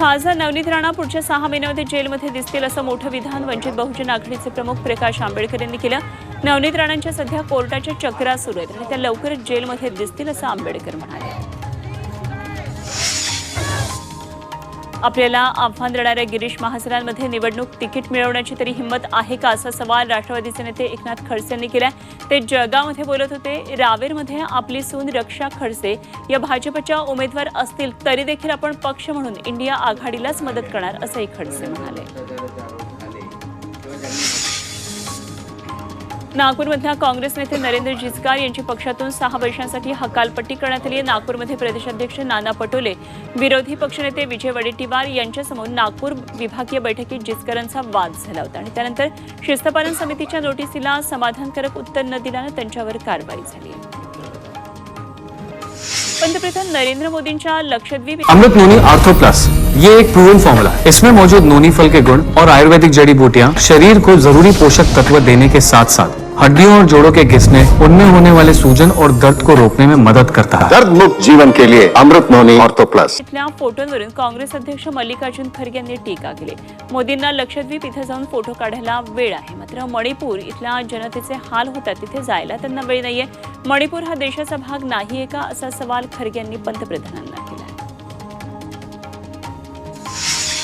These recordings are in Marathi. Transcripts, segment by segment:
खासदार नवनीत राणा पुढच्या सहा महिन्यामध्ये जेलमध्ये दिसतील असं मोठं विधान वंचित बहुजन आघाडीचे प्रमुख प्रकाश आंबेडकर यांनी केलं. नवनीत राणांच्या सध्या कोर्टाच्या चक्रा सुरू आहेत आणि त्या लवकरच जेलमध्ये दिसतील असं आंबेडकर म्हणाले. आपल्याला आव्हान देणाऱ्या गिरीश महाजनांमध्ये निवडणूक तिकीट मिळवण्याची तरी हिंमत आहे का असा सवाल राष्ट्रवादीचे नेते एकनाथ खडसे यांनी केलाय. ते जळगावमध्ये बोलत होते रावेरमध्ये आपली सून रक्षा खडसे या भाजपच्या उमेदवार असतील तरी देखील आपण पक्ष म्हणून इंडिया आघाडीलाच मदत करणार असंही खडसे म्हणाले. नागपूरमधल्या काँग्रेस नेते नरेंद्र जिचकार यांची पक्षातून सहा वर्षांसाठी हकालपट्टी करण्यात आली आहे. नागपूरमध्ये प्रदेशाध्यक्ष नाना पटोले विरोधी पक्षनेते विजय वडेट्टीवार यांच्यासमोर नागपूर विभागीय बैठकीत जिचकरांचा वाद झाला होता. आणि त्यानंतर शिस्तपालन समितीच्या नोटीसीला समाधानकारक उत्तर न दिल्यानं त्यांच्यावर कारवाई झाली. आहे पंतप्रधान नरेंद्र मोदींच्या Lakshadweep Amrit noni ortho plus. ये एक प्रूवन फॉर्मूला है। इसमें मौजूद नोनी फल के गुण और आयुर्वेदिक जड़ी बूटियाँ शरीर को जरूरी पोषक तत्व देने के साथ साथ हड्डियों और जोड़ों के घिसने उनमें होने वाले सूजन और दर्द को रोकने में मदद करता है। दर्द मुक्त जीवन के लिए अमृत नोनी ऑर्थो प्लस। इथल्या फोटोंवरून काँग्रेस अध्यक्ष मल्लिकार्जुन खरगे यांनी टीका केली. मोदींना लक्षद्वीप इथं जाऊन फोटो काढायला वेळ आहे. मात्र मणिपूर इथल्या जनतेचे हाल होतात तिथे जायला त्यांना वेळ नाहीये. मणिपूर हा देशाचा भाग नाहीये का असा सवाल खरगे यांनी पंतप्रधानांना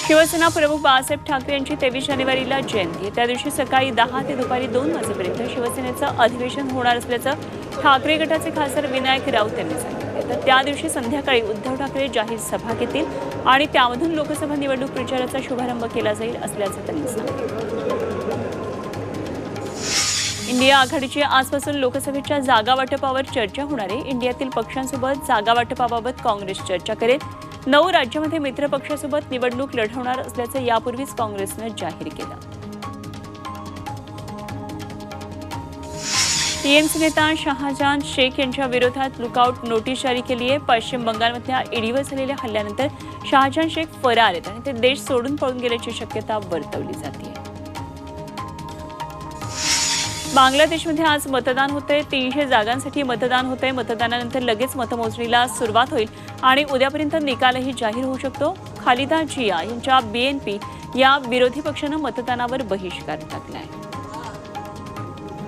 शिवसेना प्रमुख बाळासाहेब ठाकरे यांची तेवीस जानेवारीला जयंती. त्या दिवशी सकाळी दहा ते दुपारी दोन वाजेपर्यंत शिवसेनेचं अधिवेशन होणार असल्याचं ठाकरे गटाचे खासदार विनायक राऊत यांनी सांगितले. तर त्या दिवशी संध्याकाळी उद्धव ठाकरे जाहीर सभा घेतील आणि त्यामधून लोकसभा निवडणूक प्रचाराचा शुभारंभ केला जाईल असल्याचं त्यांनी सांगितलं. इंडिया आघाडीची आजपासून लोकसभेच्या जागा वाटपावर चर्चा होणार आहे. इंडियातील पक्षांसोबत जागा वाटपाबाबत काँग्रेस चर्चा करेल. नऊ राज्यामध्ये मित्रपक्षासोबत निवडणूक लढवणार असल्याचं यापूर्वीच काँग्रेसनं जाहीर केलं. टीएमसी नेता शहाजहान शेख यांच्या विरोधात लुकआउट नोटीस जारी केली आहे पश्चिम बंगालमधल्या ईडीवर झालेल्या हल्ल्यानंतर शहाजहान शेख फरार आहेत आणि ते देश सोडून पळून गेल्याची शक्यता वर्तवली जाते बांगलादेशमध्ये आज मतदान होते तीनशे जागांसाठी मतदान होते मतदानानंतर लगेच मतमोजणीला सुरुवात होईल आणि उद्यापर्यंत निकालही जाहीर होऊ शकतो. खालिदा जिया यांच्या बीएनपी या विरोधी पक्षानं मतदानावर बहिष्कार टाकला आहे